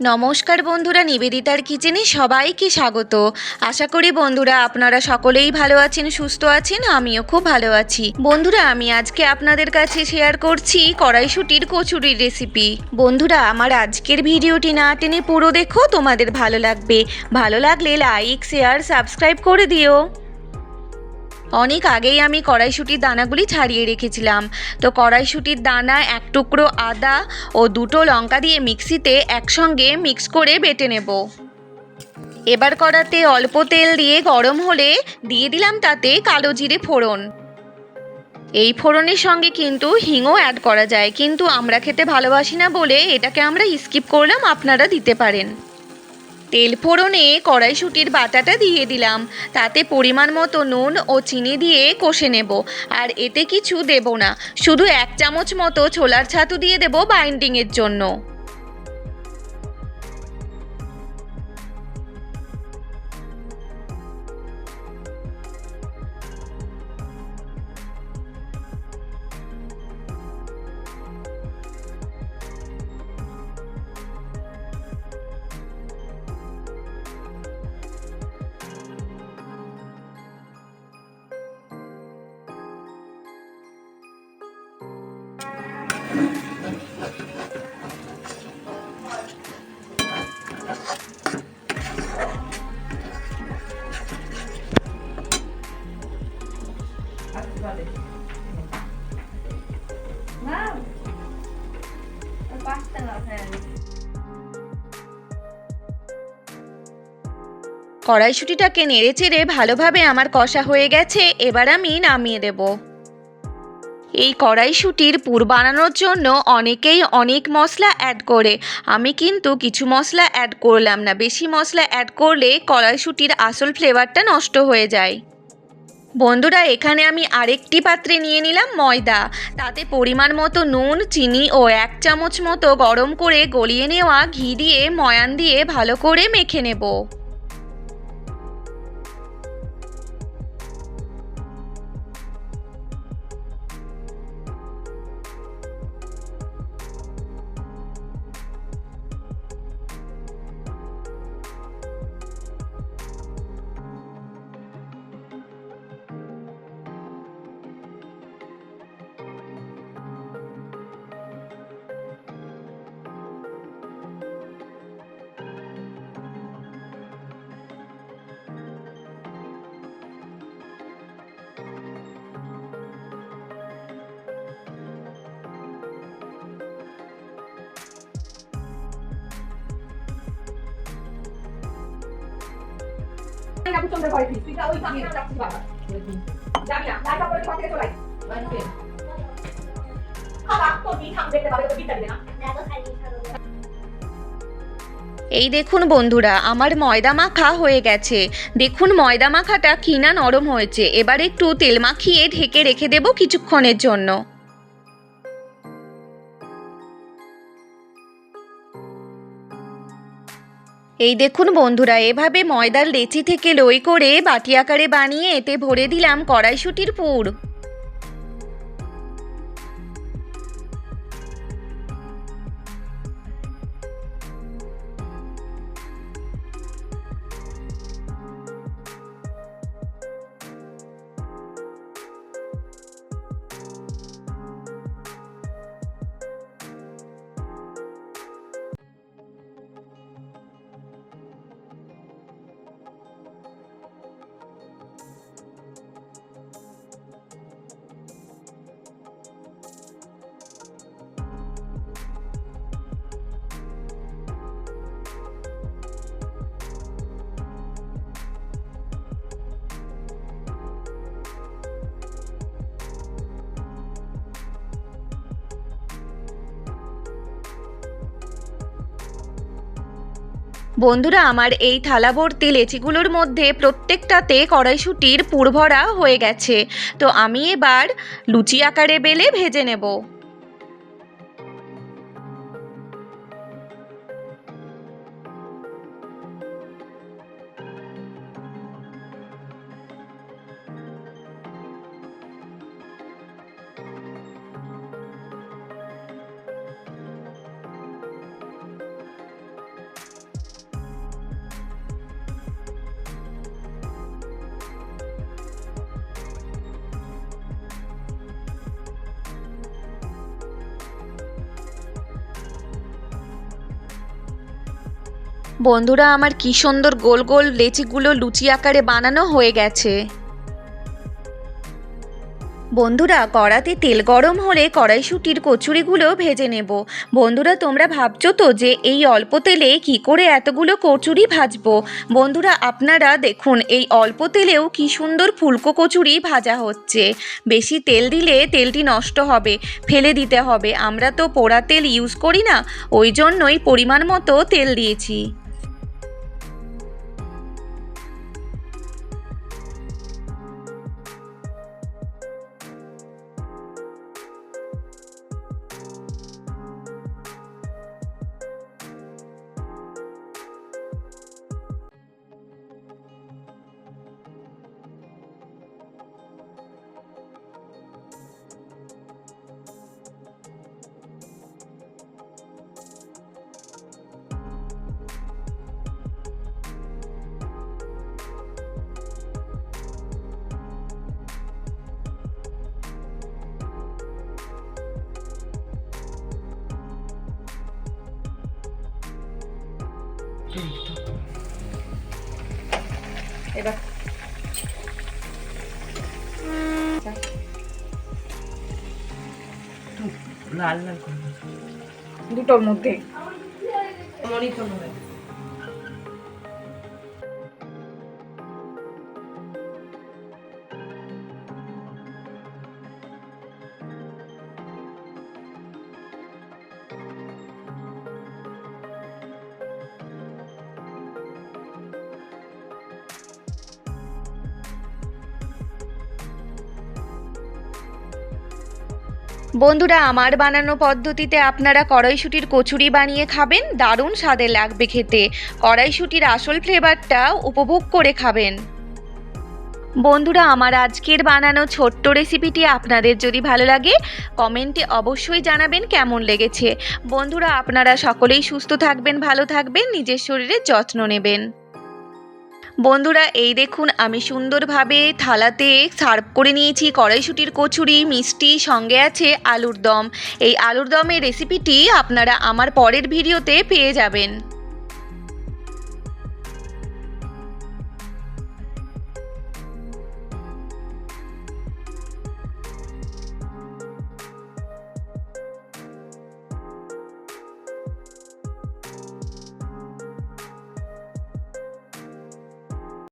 নমস্কার বন্ধুরা, নিবেদিতার কিচেনে সবাইকে স্বাগত। আশা করি বন্ধুরা আপনারা সকলেই ভালো আছেন, সুস্থ আছেন, আমিও খুব ভালো আছি। বন্ধুরা, আমি আজকে আপনাদের কাছে শেয়ার করছি কড়াইশুটির কচুরির রেসিপি বন্ধুরা, আমার আজকের ভিডিওটি না টেনে পুরো দেখো, তোমাদের ভালো লাগবে। ভালো লাগলে লাইক শেয়ার সাবস্ক্রাইব করে দিও। অনেক আগেই আমি কড়াইশুটির দানাগুলি ছাড়িয়ে রেখেছিলাম। তো কড়াইশুটির দানা এক টুকরো আদা ও দুটো লঙ্কা দিয়ে মিক্সিতে একসঙ্গে মিক্স করে বেটে নেব। এবার কড়াতে অল্প তেল দিয়ে গরম হলে দিয়ে দিলাম তাতে কালো জিরে ফোড়ন। এই ফোড়নের সঙ্গে কিন্তু হিংও অ্যাড করা যায়। কিন্তু আমরা খেতে ভালোবাসি না বলে এটাকে আমরা স্কিপ করলাম, আপনারা দিতে পারেন। তেল ফোড়নে কড়াইশুটির বাটাটা দিয়ে দিলাম। তাতে পরিমাণ মতো নুন ও চিনি দিয়ে কষে নেব। আর এতে কিছু দেব না। শুধু এক চামচ মতো ছোলার ছাতু দিয়ে দেব বাইন্ডিংয়ের জন্য। কড়াইশুটিটাকে নেড়ে চেড়ে ভালোভাবে আমার কষা হয়ে গেছে এবার আমি নামিয়ে দেব। এই কড়াইশুটির পুর বানানোর জন্য অনেকেই অনেক মশলা অ্যাড করে। আমি কিন্তু কিছু মশলা অ্যাড করলাম না। বেশি মশলা অ্যাড করলে কড়াইশুটির আসল ফ্লেভারটা নষ্ট হয়ে যায়। বন্ধুরা, এখানে আমি আরেকটি পাত্রে নিয়ে নিলাম ময়দা। তাতে পরিমাণ মতো নুন, চিনি ও এক চামচ মতো গরম করে গলিয়ে নেওয়া ঘি দিয়ে ময়ান দিয়ে ভালো করে মেখে নেব। ঘরে তুই ওই বাবা যাবি না থেকে এই দেখুন বন্ধুরা, আমার ময়দা মাখা হয়ে গেছে। দেখুন ময়দা মাখাটা কিনা নরম হয়েছে। এবার একটু তেল মাখিয়ে ঢেকে রেখে দেব কিছুক্ষণের জন্য। এই দেখুন বন্ধুরা, এভাবে ময়দার লেচি থেকে লই করে বাটি আকারে বানিয়ে এতে ভরে দিলাম কড়াইশুটির পুর। বন্ধুরা, আমার এই থালা ভর্তি লেচিগুলোর মধ্যে প্রত্যেকটাতে কড়াইশুটির পুরভরা হয়ে গেছে। তো আমি এবার লুচি আকারে বেলে ভেজে নেব। বন্ধুরা, আমার কি সুন্দর গোল গোল লেচিগুলো লুচি আকারে বানানো হয়ে গেছে। বন্ধুরা, কড়াতে তেল গরম হলে কড়াইশুটির কচুরিগুলো ভেজে নেব। বন্ধুরা, তোমরা ভাবছ তো যে এই অল্প তেলে কি করে এতগুলো কচুরি ভাজবো? বন্ধুরা, আপনারা দেখুন, এই অল্প তেলেও কি সুন্দর ফুলকো কচুরি ভাজা হচ্ছে। বেশি তেল দিলে তেলটি নষ্ট হবে, ফেলে দিতে হবে। আমরা তো পোড়া তেল ইউজ করি না, ওই জন্যই পরিমাণ মতো তেল দিয়েছি। এবার। লাল লাল দুটোর মধ্যে। মনি তো হবে বন্ধুরা, আমার বানানো পদ্ধতিতে আপনারা কড়াইশুটির কচুরি বানিয়ে খাবেন। দারুণ স্বাদে লাগবে খেতে। কড়াইশুটির আসল ফ্লেভারটা উপভোগ করে খাবেন। বন্ধুরা, আমার আজকের বানানো ছোট্ট রেসিপিটি আপনাদের যদি ভালো লাগে, কমেন্টে অবশ্যই জানাবেন কেমন লেগেছে। বন্ধুরা, আপনারা সকলেই সুস্থ থাকবেন, ভালো থাকবেন, নিজের শরীরের যত্ন নেবেন। বন্ধুরা, এই দেখুন, আমি সুন্দরভাবে থালাতে সার্ভ করে নিয়েছি কড়াইশুটির কচুরি, মিষ্টি, সঙ্গে আছে আলুর দম। এই আলুর দমের রেসিপিটি আপনারা আমার পরের ভিডিওতে পেয়ে যাবেন।